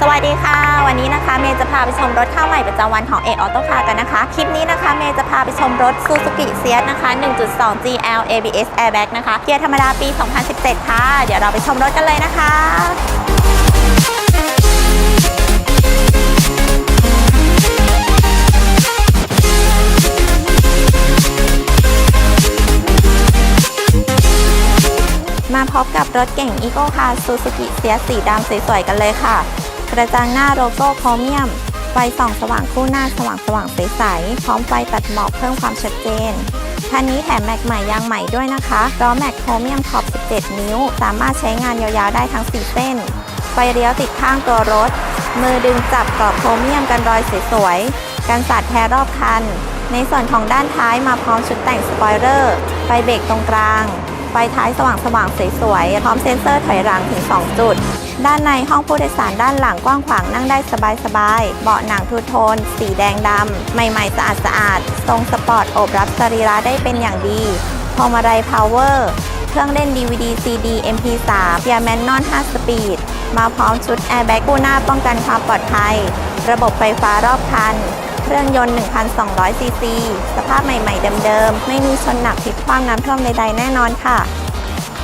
สวัสดีค่ะ วันนี้นะคะเมย์จะพาไปชมรถข้าวใหม่ประจำวันของเอกออโต้คาร์กันนะคะ คลิปนี้นะคะเมย์จะพาไปชมรถ Suzuki s ียนะคะ 1.2 GL ABS Airbag นะคะเกียร์ธรรมดาปี 2017 ค่ะ เดี๋ยวเราไปชมรถกันเลยนะคะมาพบกับรถเก่ง e ีโก้คาร์ซูซูกิเสียสีดำสวยๆกันเลยค่ะ กระจังหน้าโลโก้โครเมียม ไฟส่องสว่างคู่หน้าสว่างสว่างใสๆพร้อมไฟตัดหมอกเพิ่มความชัดเจนคันนี้แถมแม็กใหม่ยางใหม่ด้วยนะคะล้อแม็กโครเมียมขอบ 17 นิ้ว สามารถใช้งานยาวๆได้ทั้ง 4 เส้น ไฟเลี้ยวติดข้างตัวรถ มือดึงจับกรอบโครเมียมกันรอยสวยๆ กันสาดแท้รอบคัน ในส่วนของด้านท้ายมาพร้อมชุดแต่งสปอยเลอร์ ไฟเบรกตรงกลาง ไฟท้ายสว่างสว่างๆสวยๆ พร้อมเซ็นเซอร์ถอยหลังถึง 2 จุด ด้านในห้องผู้โดยสารด้านหลังกว้างขวางนั่งได้สบายๆ เบาะหนังทูโทน สีแดงดำ ใหม่ๆ สะอาดสะอาดๆทรงสปอร์ตอบรับสรีระได้เป็นอย่างดีพวงมาลัยพาวเวอร์เครื่องเล่น DVD CD MP3 เกียร์แมนนวล5สปีด มาพร้อมชุดแอร์แบ็กกู้หน้าป้องกันความปลอดภัย ระบบไฟฟ้ารอบคัน เครื่องยนต์ 1,200 ซีซี สภาพใหม่ๆเดิมๆ ไม่มีชนหนักพลิกคว่ำน้ำท่วมใดๆแน่นอนค่ะ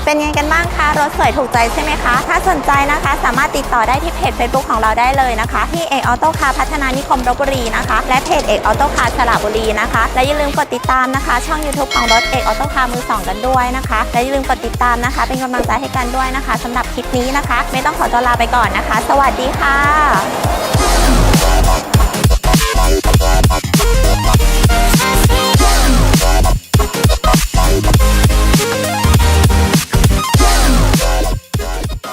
เป็นยังไงกันบ้างคะรถสวยถูกใจใช่ไหมคะ ถ้าสนใจนะคะ สามารถติดต่อได้ที่เพจ Facebook ของเราได้เลยนะคะ ที่เอกออโต้คาร์พัฒนานิคมลบบุรีนะคะ และเพจเอกออโต้คาร์สระบุรีนะคะ และอย่าลืมกดติดตามนะคะ ช่อง YouTube ของรถเอกออโต้คาร์มือสองกันด้วยนะคะ และอย่าลืมกดติดตามนะคะ เป็นกำลังใจให้กันด้วยนะคะสำหรับคลิปนี้นะคะ ไม่ต้องขอตัวลาไปก่อนนะคะ สวัสดีค่ะ